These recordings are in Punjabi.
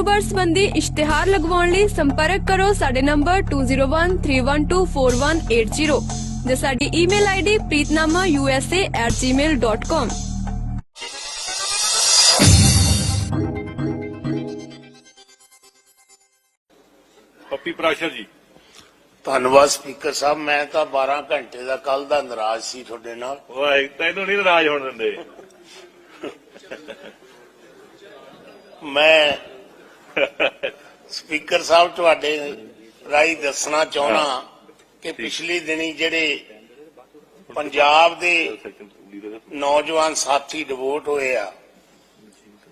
ਕਾਰੋਬਾਰ ਸੰਬੰਧੀ ਇਸ਼ਤਿਹਾਰ ਲਗਵਾਉਣ ਲਈ ਸੰਪਰਕ ਕਰੋ ਸਾਡੇ ਨੰਬਰ 2013124180 ਜਾਂ ਸਾਡੀ ਈਮੇਲ ਆਈਡੀ preetnamausa@gmail.com ਪੱਪੀ ਪ੍ਰਾਸ਼ਰ ਜੀ। ਧੰਨਵਾਦ ਸਪੀਕਰ ਸਾਹਿਬ ਮੈਂ ਤਾਂ 12 ਘੰਟੇ ਦਾ ਕੱਲ ਦਾ ਨਾਰਾਜ਼ ਸੀ ਤੁਹਾਡੇ ਨਾਲ। ਓਏ ਤੈਨੂੰ ਨਹੀਂ ਨਾਰਾਜ਼ ਹੋਣ ਦਿੰਦੇ। ਮੈਂ ਸਪੀਕਰ ਸਾਹਿਬ ਤੁਹਾਡੇ ਰਾਹੀਂ ਦੱਸਣਾ ਚਾਹਣਾ ਕਿ ਪਿਛਲੀ ਦਿਨੀ ਜਿਹੜੇ ਪੰਜਾਬ ਦੇ ਨੌਜਵਾਨ ਸਾਥੀ ਡਿਵੋਟ ਹੋਏ ਆ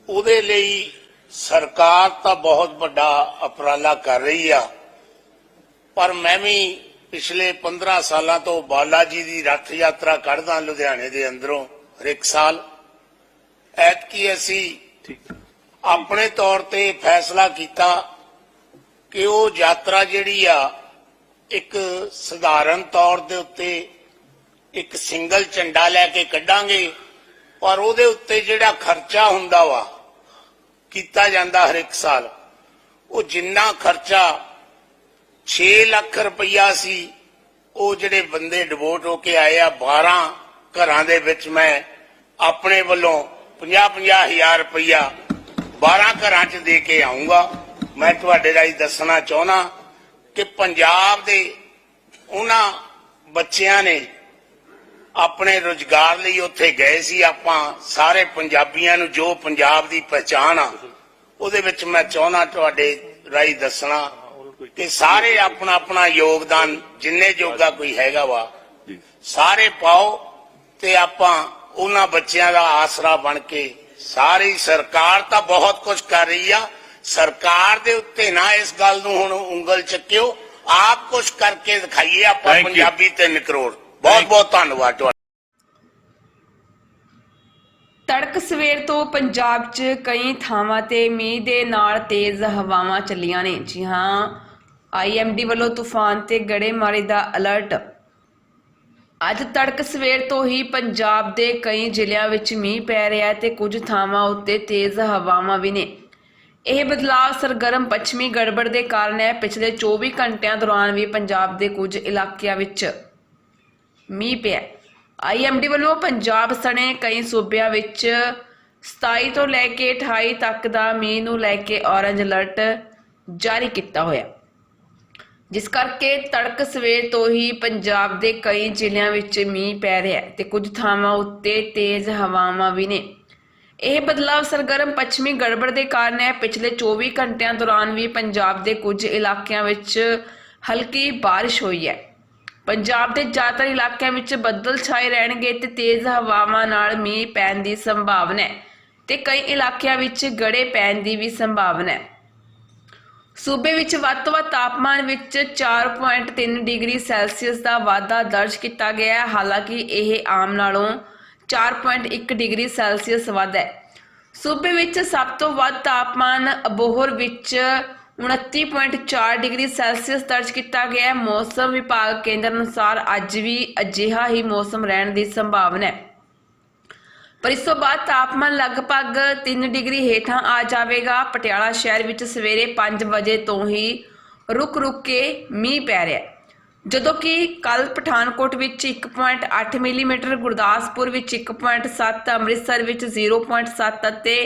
ਉਹਦੇ ਲਈ ਸਰਕਾਰ ਤਾਂ ਬਹੁਤ ਵੱਡਾ ਉਪਰਾਲਾ ਕਰ ਰਹੀ ਆ। ਪਰ ਮੈਂ ਵੀ ਪਿਛਲੇ 15 ਸਾਲਾਂ ਤੋਂ ਬਾਲਾ ਜੀ ਦੀ ਰੱਥ ਯਾਤਰਾ ਕੱਢਦਾ ਲੁਧਿਆਣੇ ਦੇ ਅੰਦਰੋਂ ਹਰ ਇੱਕ ਸਾਲ। ਐਤਕੀ ਅਸੀਂ ਆਪਣੇ ਤੌਰ ਤੇ ਫੈਸਲਾ ਕੀਤਾ ਕਿ ਉਹ ਯਾਤਰਾ ਜਿਹੜੀ ਆ, ਇੱਕ ਸਧਾਰਨ ਤੌਰ ਦੇ ਉੱਤੇ ਇੱਕ ਸਿੰਗਲ ਝੰਡਾ ਲੈ ਕੇ ਕੱਢਾਂਗੇ, ਪਰ ਉਹਦੇ ਉੱਤੇ ਜਿਹੜਾ ਖਰਚਾ ਹੁੰਦਾ ਵਾ, ਕੀਤਾ ਜਾਂਦਾ ਹਰ ਇੱਕ ਸਾਲ, ਉਹ ਜਿੰਨਾ ਖਰਚਾ 6 ਲੱਖ ਰੁਪਈਆ ਸੀ, ਉਹ ਜਿਹੜੇ ਬੰਦੇ ਡਿਵੋਟ ਹੋ ਕੇ ਆਏ ਆ 12 ਘਰਾਂ ਦੇ ਵਿੱਚ ਮੈਂ ਆਪਣੇ ਵੱਲੋਂ 50-50 ਹਜ਼ਾਰ ਰੁਪਈਆ 12 ਘਰਾਂ 'ਚ ਦੇ ਕੇ ਆਉਂਗਾ। ਮੈਂ ਤੁਹਾਡੇ ਰਾਹੀਂ ਦੱਸਣਾ ਚਾਹੁੰਦਾ ਕਿ ਪੰਜਾਬ ਦੇ ਉਹਨਾਂ ਬੱਚਿਆਂ ਨੇ ਆਪਣੇ ਰੋਜ਼ਗਾਰ ਲਈ ਉੱਥੇ ਗਏ ਸੀ। ਆਪਾਂ ਸਾਰੇ ਪੰਜਾਬੀਆਂ ਨੂੰ ਜੋ ਪੰਜਾਬ ਦੀ ਪਛਾਣ ਆ ਉਹਦੇ ਵਿੱਚ ਮੈਂ ਚਾਹੁੰਦਾ ਤੁਹਾਡੇ ਰਾਹੀਂ ਦੱਸਣਾ ਕਿ ਸਾਰੇ ਆਪਣਾ ਆਪਣਾ ਯੋਗਦਾਨ ਜਿੰਨੇ ਜੋਗਾ ਕੋਈ ਹੈਗਾ ਵਾ ਸਾਰੇ ਪਾਓ ਤੇ ਆਪਾਂ ਉਹਨਾਂ ਬੱਚਿਆਂ ਦਾ ਆਸਰਾ ਬਣ ਕੇ ਸਾਰੀ ਸਰਕਾਰ ਤਾਂ ਬਹੁਤ ਕੁਝ ਕਰ ਰਹੀ ਆ। ਸਰਕਾਰ ਦੇ ਉੱਤੇ ਨਾ ਇਸ ਗੱਲ ਨੂੰ ਹੁਣ ਉਂਗਲ ਚੱਕਿਓ। ਆਪ ਕੁਝ ਕਰਕੇ ਦਿਖਾਈਏ ਆਪਾਂ Thank you. ਪੰਜਾਬੀ ਤਿੰਨ ਕਰੋੜ। ਬਹੁਤ ਬਹੁਤ ਧੰਨਵਾਦ ਤੁਹਾਡਾ। ਤੜਕ ਸਵੇਰ ਤੋਂ ਪੰਜਾਬ 'ਚ ਕਈ ਥਾਵਾਂ ਤੇ ਮੀਂਹ ਦੇ ਨਾਲ ਤੇਜ਼ ਹਵਾਵਾਂ ਚੱਲੀਆਂ ਨੇ। ਜੀ ਹਾਂ ਆਈਐਮਡੀ ਵੱਲੋਂ ਤੂਫਾਨ ਤੇ ਗੜੇਮਾਰੀ ਦਾ ਅਲਰਟ। ਅੱਜ ਤੜਕ ਸਵੇਰ ਤੋਂ ਹੀ ਪੰਜਾਬ ਦੇ ਕਈ ਜ਼ਿਲ੍ਹਿਆਂ ਵਿੱਚ ਮੀਂਹ ਪੈ ਰਿਹਾ ਹੈ ਤੇ ਕੁਝ ਥਾਵਾਂ ਉੱਤੇ ਤੇਜ਼ ਹਵਾਵਾਂ ਵੀ ਨੇ। ਇਹ ਬਦਲਾਅ ਸਰਗਰਮ ਪੱਛਮੀ ਗੜਬੜ ਦੇ ਕਾਰਨ ਹੈ। ਪਿਛਲੇ 24 ਘੰਟਿਆਂ ਦੌਰਾਨ ਵੀ ਪੰਜਾਬ ਦੇ ਕੁਝ ਇਲਾਕਿਆਂ ਵਿੱਚ ਮੀਂਹ ਪਿਆ। ਆਈਐਮਡੀ ਵੱਲੋਂ ਪੰਜਾਬ ਸਣੇ ਕਈ ਸੂਬਿਆਂ ਵਿੱਚ 27 ਤੋਂ ਲੈ ਕੇ 28 ਤੱਕ ਦਾ ਮੀਂਹ ਨੂੰ ਲੈ ਕੇ ਔਰੰਜ ਅਲਰਟ ਜਾਰੀ ਕੀਤਾ ਹੋਇਆ। ਜਿਸ ਕਰਕੇ ਤੜਕ ਸਵੇਰ ਤੋਂ ਹੀ ਪੰਜਾਬ ਦੇ ਕਈ ਜ਼ਿਲ੍ਹਿਆਂ ਵਿੱਚ ਮੀਂਹ ਪੈ ਰਿਹਾ ਹੈ ਤੇ ਕੁਝ ਥਾਵਾਂ ਉੱਤੇ ਤੇਜ਼ ਹਵਾਵਾਂ ਵੀ ਨੇ। ਇਹ ਬਦਲਾਅ ਸਰਗਰਮ ਪੱਛਮੀ ਗੜਬੜ ਦੇ ਕਾਰਨ ਹੈ। ਪਿਛਲੇ 24 ਘੰਟਿਆਂ ਦੌਰਾਨ ਵੀ ਪੰਜਾਬ ਦੇ ਕੁਝ ਇਲਾਕਿਆਂ ਵਿੱਚ ਹਲਕੀ ਬਾਰਿਸ਼ ਹੋਈ ਹੈ। ਪੰਜਾਬ ਦੇ ਜ਼ਿਆਦਾਤਰ ਇਲਾਕਿਆਂ ਵਿੱਚ ਬੱਦਲ ਛਾਏ ਰਹਿਣਗੇ ਤੇ ਤੇਜ਼ ਹਵਾਵਾਂ ਨਾਲ ਮੀਂਹ ਪੈਣ ਦੀ ਸੰਭਾਵਨਾ ਹੈ ਤੇ ਕਈ ਇਲਾਕਿਆਂ ਵਿੱਚ ਗੜੇ ਪੈਣ ਦੀ ਵੀ ਸੰਭਾਵਨਾ ਹੈ। ਸੂਬੇ ਵਿੱਚ ਵੱਧ ਤੋਂ ਵੱਧ ਤਾਪਮਾਨ ਵਿੱਚ 4.3 ਡਿਗਰੀ ਸੈਲਸੀਅਸ ਦਾ ਵਾਧਾ ਦਰਜ ਕੀਤਾ ਗਿਆ ਹੈ। ਹਾਲਾਂਕਿ ਇਹ ਆਮ ਨਾਲੋਂ 4.1 ਡਿਗਰੀ ਸੈਲਸੀਅਸ ਵੱਧ ਹੈ। ਸੂਬੇ ਵਿੱਚ ਸਭ ਤੋਂ ਵੱਧ ਤਾਪਮਾਨ ਅਬੋਹਰ ਵਿੱਚ 29.4 ਡਿਗਰੀ ਸੈਲਸੀਅਸ ਦਰਜ ਕੀਤਾ ਗਿਆ ਹੈ। ਮੌਸਮ ਵਿਭਾਗ ਕੇਂਦਰ ਅਨੁਸਾਰ ਅੱਜ ਵੀ ਅਜਿਹਾ ਹੀ ਮੌਸਮ ਰਹਿਣ ਦੀ ਸੰਭਾਵਨਾ ਹੈ। ਪਰ ਇਸ ਤੋਂ ਬਾਅਦ ਤਾਪਮਾਨ ਲਗਭਗ 3 ਡਿਗਰੀ ਹੇਠਾਂ ਆ ਜਾਵੇਗਾ। ਪਟਿਆਲਾ ਸ਼ਹਿਰ ਵਿੱਚ ਸਵੇਰੇ 5 ਵਜੇ ਤੋਂ ਹੀ ਰੁਕ-ਰੁਕ ਕੇ ਮੀਂਹ ਪੈ ਰਿਹਾ ਹੈ। ਜਦੋਂ ਕਿ ਕੱਲ ਪਠਾਨਕੋਟ ਵਿੱਚ 1.8 ਮਿਲੀਮੀਟਰ, ਗੁਰਦਾਸਪੁਰ ਵਿੱਚ 1.7 ਅੰਮ੍ਰਿਤਸਰ ਵਿੱਚ 0.7 ਅਤੇ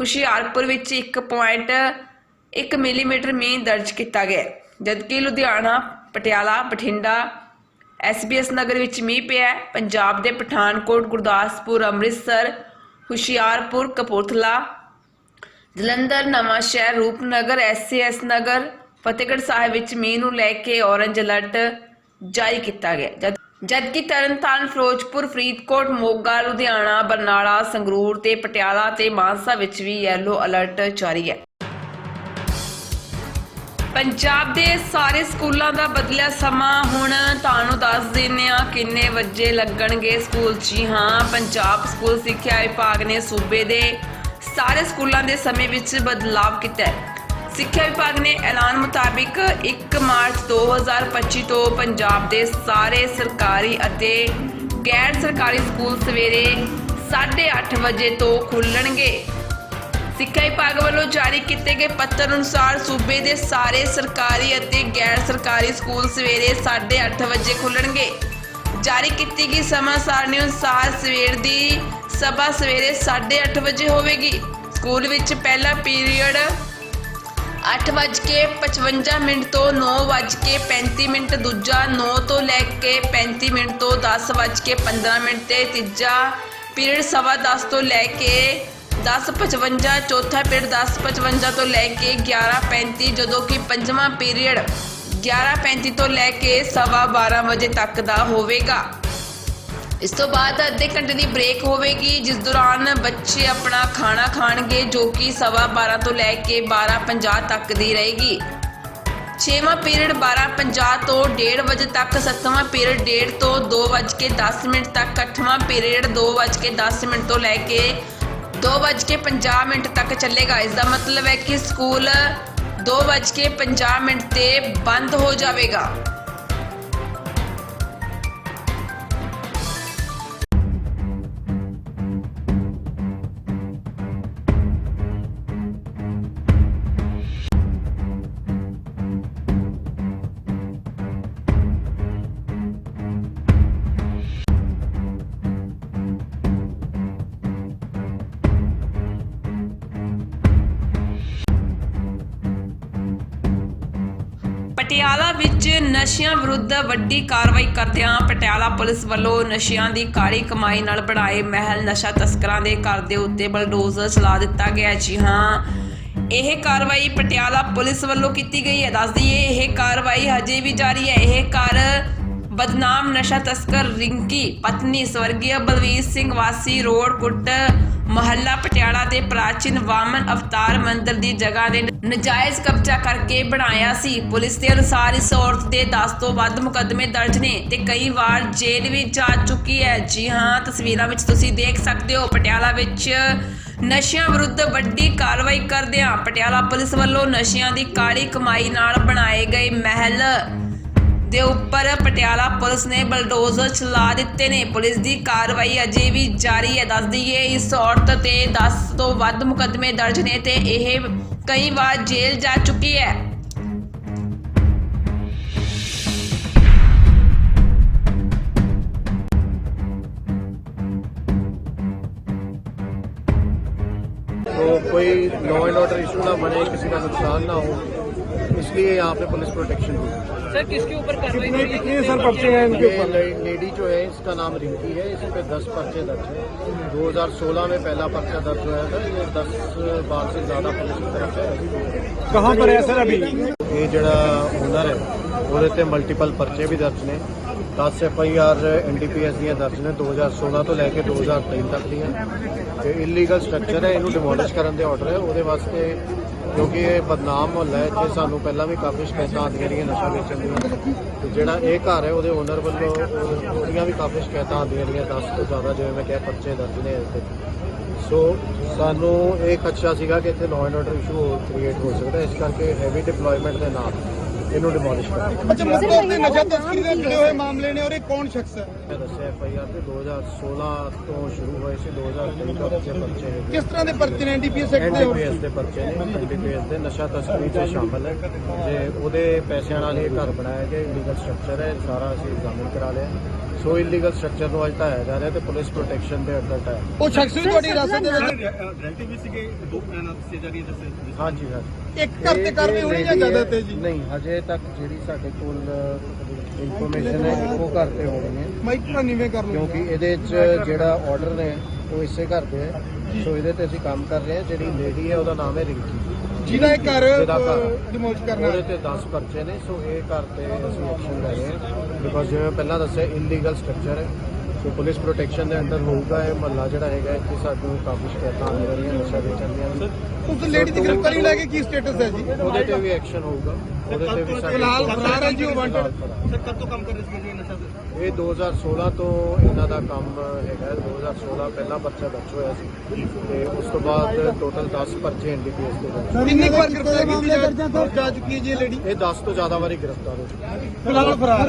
ਹੁਸ਼ਿਆਰਪੁਰ ਵਿੱਚ 1.1 ਮਿਲੀਮੀਟਰ ਮੀਂਹ ਦਰਜ ਕੀਤਾ ਗਿਆ ਜਦਕਿ ਲੁਧਿਆਣਾ, ਪਟਿਆਲਾ, ਬਠਿੰਡਾ ਐਸਬੀਐਸ ਨਗਰ ਵਿੱਚ ਮੀਂਹ ਪਿਆ ਹੈ। ਪੰਜਾਬ ਦੇ ਪਠਾਨਕੋਟ, ਗੁਰਦਾਸਪੁਰ, ਅੰਮ੍ਰਿਤਸਰ, ਹੁਸ਼ਿਆਰਪੁਰ, ਕਪੂਰਥਲਾ, ਜਲੰਧਰ ਨਵਾਂ ਸ਼ਹਿਰ ਰੂਪਨਗਰ ਐਸਸੀਐਸ ਨਗਰ, ਫਤਿਹਗੜ੍ਹ ਸਾਹਿਬ ਵਿੱਚ ਮੀਂਹ ਨੂੰ ਲੈ ਕੇ ਔਰੰਜ ਅਲਰਟ ਜਾਰੀ ਕੀਤਾ ਗਿਆ ਜਦ ਜਦਕਿ ਤਰਨਤਾਰਨ, ਫਿਰੋਜ਼ਪੁਰ, ਫਰੀਦਕੋਟ, ਮੋਗਾ, ਲੁਧਿਆਣਾ, ਬਰਨਾਲਾ, ਸੰਗਰੂਰ ਤੇ ਪਟਿਆਲਾ ਤੇ ਮਾਨਸਾ ਵਿੱਚ ਵੀ ਯੈਲੋ ਅਲਰਟ ਜਾਰੀ ਹੈ ਪੰਜਾਬ ਦੇ ਸਾਰੇ ਸਕੂਲਾਂ ਦਾ ਬਦਲਿਆ ਸਮਾਂ ਹੁਣ ਤੁਹਾਨੂੰ ਦੱਸ ਦਿੰਨੇ ਆ ਕਿੰਨੇ ਵਜੇ ਲੱਗਣਗੇ ਸਕੂਲ। ਜੀ ਹਾਂ, ਪੰਜਾਬ ਸਕੂਲ ਸਿੱਖਿਆ ਵਿਭਾਗ ਨੇ ਸੂਬੇ ਦੇ ਸਾਰੇ ਸਕੂਲਾਂ ਦੇ ਸਮੇਂ ਵਿੱਚ ਬਦਲਾਅ ਕੀਤਾ ਹੈ। ਸਿੱਖਿਆ ਵਿਭਾਗ ਨੇ ਐਲਾਨ ਮੁਤਾਬਿਕ 1 ਮਾਰਚ 2025 ਤੋਂ ਪੰਜਾਬ ਦੇ ਸਾਰੇ ਸਰਕਾਰੀ ਅਤੇ ਗੈਰ ਸਰਕਾਰੀ ਸਕੂਲ ਸਵੇਰੇ 8:30 ਵਜੇ ਤੋਂ ਖੁੱਲਣਗੇ। ਸਿੱਖਿਆ ਵਿਭਾਗ ਵੱਲੋਂ ਜਾਰੀ ਕੀਤੇ ਗਏ ਪੱਤਰ ਅਨੁਸਾਰ ਸੂਬੇ ਦੇ ਸਾਰੇ ਸਰਕਾਰੀ ਅਤੇ ਗੈਰ ਸਰਕਾਰੀ ਸਕੂਲ ਸਵੇਰੇ 8:30 ਵਜੇ ਖੁੱਲਣਗੇ ਜਾਰੀ ਕੀਤੀ ਗਈ ਸਮਾਂ ਸਾਰਣੀ ਅਨੁਸਾਰ ਸਵੇਰ ਦੀ ਸਭਾ ਸਵੇਰੇ 8:30 ਵਜੇ ਹੋਵੇਗੀ। ਸਕੂਲ ਵਿੱਚ ਪਹਿਲਾ ਪੀਰੀਅਡ 8:55 ਮਿੰਟ ਤੋਂ 9:35 ਮਿੰਟ, ਦੂਜਾ 9 ਤੋਂ ਲੈ ਕੇ 35 ਮਿੰਟ ਤੋਂ 10:15 ਮਿੰਟ ਤੇ ਤੀਜਾ ਪੀਰੀਅਡ ਸਵਾ 10 ਤੋਂ ਲੈ ਕੇ 10:55 ਚੌਥਾ ਪੀਰੀਅਡ 10:55 ਤੋਂ ਲੈ ਕੇ 11:35 ਜਦੋਂ ਕਿ ਪੰਜਵਾਂ ਪੀਰੀਅਡ 11:35 ਤੋਂ ਲੈ ਕੇ ਸਵਾ 12 ਵਜੇ ਤੱਕ ਦਾ ਹੋਵੇਗਾ। ਇਸ ਤੋਂ ਬਾਅਦ ਅੱਧੇ ਘੰਟੇ ਦੀ ਬ੍ਰੇਕ ਹੋਵੇਗੀ, ਜਿਸ ਦੌਰਾਨ ਬੱਚੇ ਆਪਣਾ ਖਾਣਾ ਖਾਣਗੇ, ਜੋ ਕਿ ਸਵਾ 12 ਤੋਂ ਲੈ ਕੇ 12:50 ਤੱਕ ਦੀ ਰਹੇਗੀ। ਛੇਵਾਂ ਪੀਰੀਅਡ 12:50 ਤੋਂ 1:30 ਵਜੇ ਤੱਕ, ਸੱਤਵਾਂ ਪੀਰੀਅਡ 1:30 ਤੋਂ 2:10 ਮਿੰਟ ਤੱਕ, ਅੱਠਵਾਂ ਪੀਰੀਅਡ 2:10 ਮਿੰਟ ਤੋਂ ਲੈ ਕੇ 2:50 ਮਿੰਟ ਤੱਕ ਚੱਲੇਗਾ। ਇਸ ਦਾ ਮਤਲਬ ਹੈ ਕਿ ਸਕੂਲ 2:50 ਮਿੰਟ ਤੇ ਬੰਦ ਹੋ ਜਾਵੇਗਾ। ਪਟਿਆਲਾ ਵਿੱਚ ਨਸ਼ਿਆਂ ਵਿਰੁੱਧ ਵੱਡੀ ਕਾਰਵਾਈ ਕਰਦਿਆਂ ਪਟਿਆਲਾ ਪੁਲਿਸ ਵੱਲੋਂ ਨਸ਼ਿਆਂ ਦੀ ਕਾਲੀ ਕਮਾਈ ਨਾਲ ਬਣਾਏ ਮਹਿਲ ਨਸ਼ਾ ਤਸਕਰਾਂ ਦੇ ਘਰ ਦੇ ਉੱਤੇ ਬਲਡੋਜ਼ਰ ਚਲਾ ਦਿੱਤਾ ਗਿਆ ਜੀ ਹਾਂ, ਇਹ ਕਾਰਵਾਈ ਪਟਿਆਲਾ ਪੁਲਿਸ ਵੱਲੋਂ ਕੀਤੀ ਗਈ ਹੈ। ਦੱਸ ਦਈਏ, ਇਹ ਕਾਰਵਾਈ ਹਜੇ ਵੀ ਜਾਰੀ ਹੈ। ਇਹ ਘਰ ਬਦਨਾਮ ਨਸ਼ਾ ਤਸਕਰ ਰਿੰਕੀ, ਪਤਨੀ ਸਵਰਗੀय ਬਲਵੀਰ ਸਿੰਘ ਵਾਸੀ ਰੋਡ ਕੁੱਟ ਮਹੱਲਾ ਪਟਿਆਲਾ ਦੇ ਪ੍ਰਾਚੀਨ ਵਾਮਨ ਅਵਤਾਰ ਮੰਦਿਰ ਦੀ ਜਗ੍ਹਾ ਦੇ ਨਜਾਇਜ਼ ਕਬਜ਼ਾ ਕਰਕੇ ਬਣਾਇਆ ਸੀ। ਪੁਲਿਸ ਦੇ ਅਨੁਸਾਰ ਇਸ ਔਰਤ ਦੇ 10 ਤੋਂ ਵੱਧ ਮੁਕੱਦਮੇ ਦਰਜ ਨੇ ਤੇ ਕਈ ਵਾਰ ਜੇਲ੍ਹ ਵੀ ਜਾ ਚੁੱਕੀ ਹੈ। ਜੀ ਹਾਂ, ਤਸਵੀਰਾਂ ਵਿੱਚ ਤੁਸੀਂ ਦੇਖ ਸਕਦੇ ਹੋ ਪਟਿਆਲਾ ਵਿੱਚ ਨਸ਼ਿਆਂ ਵਿਰੁੱਧ ਵੱਡੀ ਕਾਰਵਾਈ ਕਰਦਿਆਂ ਪਟਿਆਲਾ ਪੁਲਿਸ ਵੱਲੋਂ ਨਸ਼ਿਆਂ ਦੀ ਕਾਲੀ ਕਮਾਈ ਨਾਲ ਬਣਾਏ ਗਏ ਮਹਿਲ। ਦੇ ਉੱਪਰ ਪਟਿਆਲਾ ਪੁਲਿਸ ਨੇ ਬਲਡੋਜ਼ਰ ਚਲਾ ਦਿੱਤੇ ਨੇ। ਪੁਲਿਸ ਦੀ ਕਾਰਵਾਈ ਅਜੇ ਵੀ ਜਾਰੀ ਹੈ। ਦੱਸ ਦਈਏ, ਇਸ ਔਰਤ ਤੇ 10 ਤੋਂ ਵੱਧ ਮੁਕਦਮੇ ਦਰਜ ਨੇ ਤੇ ਇਹ ਕਈ ਵਾਰ ਜੇਲ੍ਹ ਜਾ ਚੁੱਕੀ ਹੈ। ਕੋਈ ਲਾਅ ਆਰਡਰ ਇਸ਼ੂ ਨਾ ਬਣੇ, ਕਿਸੇ ਦਾ ਨੁਕਸਾਨ ਨਾ ਹੋ इसलिए यहाँ पे पुलिस प्रोटेक्शन दी सर किसके ऊपर कार्रवाई हो रही है कितने सर पर्चे हैं इनके ये ले- लेडी जो है इसका नाम रिंकी है इस पे 10 पर्चे दर्ज है 2016 में पहला पर्चा दर्ज हुआ था ये 10 बार से ज्यादा पुलिस की तरफ है कहाँ पर है सर अभी ਇਹ ਜਿਹੜਾ ਓਨਰ ਹੈ ਉਹਦੇ ਤੇ ਮਲਟੀਪਲ ਪਰਚੇ ਵੀ ਦਰਜ ਨੇ 10 ਐਫ ਆਈ ਆਰ ਐਨਡੀਪੀਐਸ ਦੀਆਂ ਦਰਜ ਨੇ 2016 ਤੋਂ ਲੈ ਕੇ 2023 ਤੱਕ ਦੀਆਂ। ਤੇ ਇਲੀਗਲ ਸਟਰਕਚਰ ਹੈ, ਇਹਨੂੰ ਡਿਮੋਲਿਸ਼ ਕਰਨ ਦੇ ਆਰਡਰ ਹੈ। ਉਹਦੇ ਵਾਸਤੇ ਕਿਉਂਕਿ ਇਹ ਬਦਨਾਮ ਮੁਹੱਲਾ ਹੈ ਤੇ ਸਾਨੂੰ ਪਹਿਲਾਂ ਵੀ ਕਾਫੀ ਸ਼ਿਕਾਇਤਾਂ ਆਉਂਦੀਆਂ ਰਹੀਆਂ ਨਸ਼ਾ ਵੇਚਣ ਦੀਆਂ। ਤੇ ਜਿਹੜਾ ਇਹ ਘਰ ਹੈ, ਉਹਦੇ ਓਨਰ ਵੱਲੋਂ ਉਹਦੀਆਂ ਵੀ ਕਾਫੀ ਸ਼ਿਕਾਇਤਾਂ ਆਉਂਦੀਆਂ ਰਹੀਆਂ 10 ਤੋਂ ਜ਼ਿਆਦਾ ਜਿਵੇਂ ਮੈਂ ਕਿਹਾ, ਪਰਚੇ ਦਰਜ ਨੇ ਇਹਦੇ ਤੇ। ਸੋ ਸਾਨੂੰ ਇਹ ਖਦਸ਼ਾ ਸੀਗਾ ਕਿ ਇੱਥੇ law and order issue create ਹੋ ਸਕਦਾ ਇਸ ਕਰਕੇ ਹੈਵੀ ਡਿਪਲੋਇਮੈਂਟ ਦੇ ਨਾਲ ਇਹਨੂੰ ਡਿਮੋਲਿਸ਼ ਕਰ। ਅੱਛਾ ਮੁੱਖ ਤੌਰ ਤੇ ਨਸ਼ਾ ਤਸਕਰੀ ਦੇ ਜੁੜੇ ਹੋਏ ਮਾਮਲੇ ਨੇ ਔਰ ਇਹ ਕੌਣ ਸ਼ਖਸ ਹੈ? ਮੈਂ ਦੱਸਿਆ ਐਫ ਆਈ ਆਰ ਤੇ 2016 ਤੋਂ ਸ਼ੁਰੂ ਹੋਏ ਸੀ 2023 ਤੱਕ ਦੇ ਪਰਚੇ ਨੇ ਕਿਸ ਤਰ੍ਹਾਂ ਦੇ ਪਰਚੇ ਨੇ? ਐਨਡੀਪੀਐਸ ਐਕਟ ਦੇ ਐਨਡੀਪੀਐਸ ਦੇ ਪਰਚੇ ਨੇ ਐਨਡੀਪੀਐਸ ਦੇ ਨਸ਼ਾ ਤਸਕਰੀ ਚ ਸ਼ਾਮਲ ਹੈ। ਜੇ ਉਹਦੇ ਪੈਸਿਆਂ ਨਾਲ ਇਹ ਘਰ ਬਣਾਇਆ ਗਿਆ ਇਲੀਗਲ ਸਟਰਕਚਰ ਹੈ ਸਾਰਾ ਅਸੀਂ ਐਗਜ਼ਾਮਿਨ ਕਰਾ ਲਿਆ। ਸੋ ਇਲੀਗਲ ਸਟਰਕਚਰ ਨੂੰ ਅੱਜ ਢਾਇਆ ਜਾ ਰਿਹਾ ਤੇ ਪੁਲਿਸ ਪ੍ਰੋਟੈਕਸ਼ਨ ਦੇ ਅੰਡਰ ਢਾਇਆ। ਉਹ ਸ਼ਖਸ ਵੀ ਤੁਹਾਡੀ ਹਿਰਾਸਤ ਦੇ ਵਿੱਚ ਰਿਲੇਟਿਵ ਵੀ ਸੀਗੇ ਦੋ ਪੈਣਾ ਸੇ ਜਾ ਰਹੀ ਹੈ ਜੈਸੇ ਹਾਂਜੀ ਹਾਂਜੀ। ਇੱਕ ਘਰ ਤੇ ਹੋਣੀ ਜਾਂ ਜ਼ਿਆਦਾ ਤੇ ਜੀ ਨਹੀਂ ਹਜੇ ਤੱਕ ਜਿਹੜੀ ਸਾਡੇ ਕੋਲ ਇਨਫੋਰਮੇਸ਼ਨ ਹੈ ਇੱਕੋ ਘਰ ਤੇ ਹੋਣੀ ਹੈ। ਮਾਈਕ ਤਾਂ ਨੀਵੇਂ ਕਰ ਲਓ ਕਿਉਂਕਿ ਇਹਦੇ 'ਚ ਜਿਹੜਾ ਆਰਡਰ ਨੇ ਉਹ ਇਸੇ ਘਰ ਦੇ ਹੈ। ਸੋ ਇਹਦੇ ਤੇ ਅਸੀਂ ਕੰਮ ਕਰ ਰਹੇ ਹਾਂ। ਜਿਹੜੀ ਲੇਡੀ ਹੈ ਉਹਦਾ ਨਾਮ ਹੈ ਰਿੰਕੀ। ਜਿਹਦਾ ਇਹ ਘਰ ਡਿਮੋਲਿਸ਼ ਕਰਨਾ ਉਹਦੇ ਤੇ 10 ਪਰਚੇ ਨੇ। ਸੋ ਇਹ ਘਰ ਤੇ ਅਸੀਂ ਐਕਸ਼ਨ ਲੈ ਰਹੇ ਹਾਂ। ਬਿਕੋਜ਼ ਜਿਵੇਂ ਪਹਿਲਾਂ ਦੱਸਿਆ ਇਲੀਗਲ ਸਟਰਕਚਰ ਹੈ। ਸੋ ਪੁਲਿਸ ਪ੍ਰੋਟੈਕਸ਼ਨ ਦੇ ਅੰਡਰ ਹੋਊਗਾ ਇਹ ਮਹੱਲਾ ਜਿਹੜਾ ਹੈਗਾ ਇੱਥੇ ਸਾਨੂੰ ਕਾਫੀ ਸ਼ਿਕਾਇਤਾਂ ਆ ਰਹੀਆਂ ਨਸ਼ਾ ਵੇਚਣ ਦੀਆਂ। ਉਸ ਲੇਡੀ ਦੀ ਗ੍ਰਿਫਤਾਰੀ ਲੈ ਕੇ ਕੀ ਸਟੇਟਸ ਹੈ ਜੀ? ਉਹਦੇ ਤੇ ਵੀ ਐਕਸ਼ਨ ਹੋਊਗਾ। ਉਹਦੇ ਤੇ ਵੀ ਫਿਲਹਾਲ ਫਰਾਰ ਹੈ ਜੀ ਉਹ ਫਰਾਰ। ਸਰ ਕਦ ਤੋਂ ਕੰਮ ਕਰ ਰਹੇ ਸੀ ਇਹ ਨਸ਼ਾ ਇਹ 2016 ਤੋਂ ਇਹਨਾਂ ਦਾ ਕੰਮ ਹੈਗਾ ਹੈ। 2016 ਪਹਿਲਾ ਪਰਚਾ ਦਰਜ ਹੋਇਆ ਸੀ ਤੇ ਉਸ ਤੋਂ ਬਾਅਦ ਟੋਟਲ 10 ਪਰਚੇ ਐਨਡੀਪੀਐਸ ਦੇ ਦਰਜ ਕਿੰਨੀ ਵਾਰ ਗ੍ਰਿਫਤਾਰ ਕੀਤੀ ਜਾ- ਚੁੱਕੀ ਹੈ ਜੀ ਇਹ ਲੇਡੀ ਇਹ 10 ਤੋਂ ਜ਼ਿਆਦਾ ਵਾਰੀ ਗ੍ਰਿਫਤਾਰ ਹੋ ਚੁੱਕੀ ਹੈ। ਫਿਲਹਾਲ ਫਰਾਰ।